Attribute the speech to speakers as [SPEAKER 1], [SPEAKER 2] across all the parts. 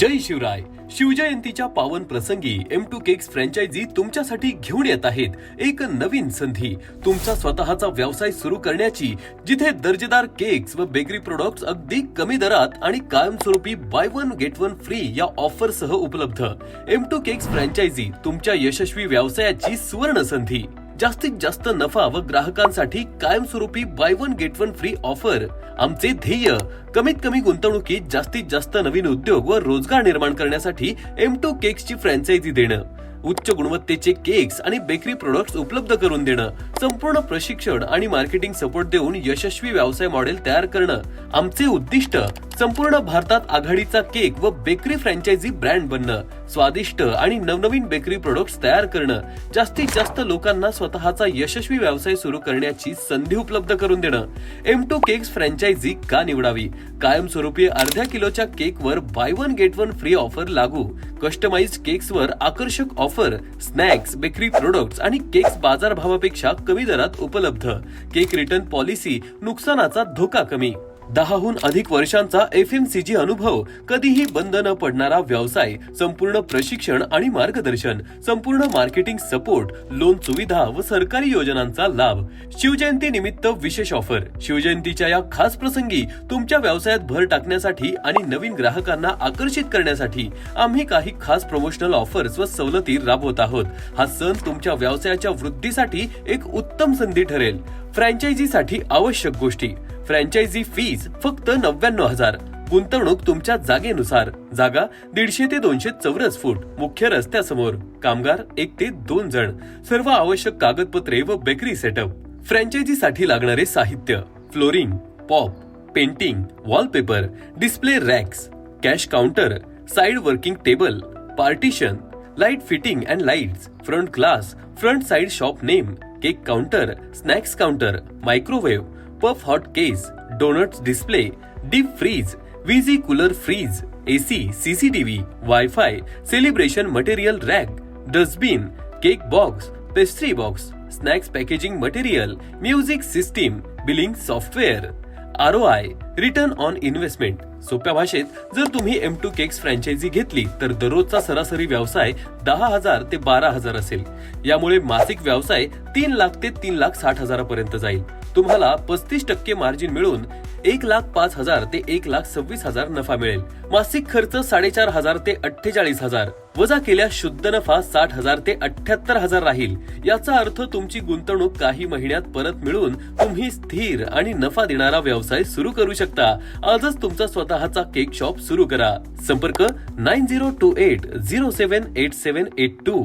[SPEAKER 1] जय शिवराय. शिवजयंतीच्या पावन प्रसंगी एम टू केक्स फ्रँचायझी तुमच्यासाठी घेऊन येत आहेत. एक नवीन संधी. तुमचा स्वतःचा व्यवसाय सुरू करण्याची जिथे दर्जेदार केक्स व बेकरी प्रोडक्ट्स अगदी कमी दरात आणि कायमस्वरूपी buy one get one free या ऑफर सह उपलब्ध. एम टू केक्स फ्रँचायझी तुमच्या यशस्वी व्यवसायाची सुवर्ण संधी. जास्तीत जास्त नफा व ग्राहकांसाठी कायमस्वरूपी buy one get one free offer आमचे ध्येय कमीत कमी गुंतवणुकीत जास्तीत जास्त नवीन उद्योग व रोजगार निर्माण करण्यासाठी एम टू केक्सची फ्रँचायझी देणं. उच्च गुणवत्तेचे केक्स आणि बेकरी प्रोडक्ट्स उपलब्ध करून देणं. संपूर्ण प्रशिक्षण आणि मार्केटिंग सपोर्ट देऊन यशस्वी व्यवसाय मॉडेल तयार करणं आमचे उद्दिष्ट. संपूर्ण भारतात आघाडीचा केक व बेकरी फ्रँचायझी ब्रँड बनणं स्वादिष्ट आणि नवनवीन बेकरी प्रोडक्ट्स तयार करणं जास्तीत जास्त लोकांना स्वतःचा यशस्वी व्यवसाय सुरू करण्याची संधी उपलब्ध करून देणं. एम टू केक्स फ्रँचायझी का निवडावी? कायमस्वरूपी अर्ध्या किलोच्या केकवर buy one get one free offer लागू. कस्टमाइज केक्सवर आकर्षक ऑफर स्नॅक्स बेकरी प्रोडक्ट्स आणि केक्स बाजारभावापेक्षा कमी दरात उपलब्ध. केक रिटर्न पॉलिसी नुकसानाचा धोका कमी. दहाहून अधिक वर्षांचा एफ एम सी जी अनुभव. कधीही बंद न पडणारा व्यवसाय संपूर्ण प्रशिक्षण आणि मार्गदर्शन संपूर्ण मार्केटिंग सपोर्ट लोन सुविधा व सरकारी योजनांचा लाभ. शिवजयंती निमित्त विशेष ऑफर. शिवजयंतीच्या या खास प्रसंगी तुमच्या व्यवसायात भर टाकण्यासाठी आणि नवीन ग्राहकांना आकर्षित करण्यासाठी आम्ही काही खास प्रमोशनल ऑफर्स व सवलती राबवत आहोत. हा सण तुमच्या व्यवसायाच्या वृद्धीसाठी एक उत्तम संधी ठरेल. फ्रँचायझीसाठी आवश्यक गोष्टी. फ्रँचायझी फीज फक्त नव्याण्णव हजार. गुंतवणूक तुमच्या जागेनुसार. जागा दीडशे ते दोनशे चौरस फूट मुख्य रस्त्यासमोर. कामगार एक ते दोन जण. सर्व आवश्यक कागदपत्रे व बेकरी सेटअप. फ्रँचायझीसाठी लागणारे साहित्य flooring pop painting wallpaper display racks cash counter side working table partition light fitting and lights front glass front side shop name cake counter snacks counter microwave puff hot case donuts display deep freeze visi cooler fridge AC CCTV wifi celebration material rack dustbin cake box pastry box snacks packaging material music system billing software R O I return on investment सोप्या भाषेत जर तुम्ही M two cakes franchise घेतली तर दररोजचा सरासरी व्यवसाय दहा हजार ते बारा हजार असेल. यामुळे मासिक व्यवसाय तीन लाख ते तीन लाख साठ हजारापर्यंत जाईल. तुम्हाला पस्तीस टक्के मार्जिन मिळून एक लाख पाच हजार ते एक लाख सव्वीस हजार नफा मिळेल. मासिक खर्च साडेचार हजार ते अठ्ठेचाळीस हजार. वजा केल्यास शुद्ध नफा साठ हजार ते अठ्याहत्तर हजार राहील. याचा अर्थ तुमची गुंतवणूक काही महिन्यात परत मिळून तुम्ही स्थिर आणि नफा देणारा व्यवसाय सुरू करू शकता. आजच तुमचा स्वतःचा केक शॉप सुरू करा. संपर्क nine zero two eight zero seven eight seven eight two.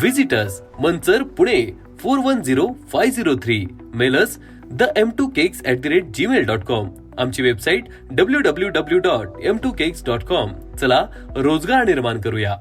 [SPEAKER 1] Visitors Manchar Pune four one zero five zero three. Mail us the M two cakes at the rate Gmail dot com आमची website W W W dot M two cakes dot com चला रोजगार निर्माण करूया.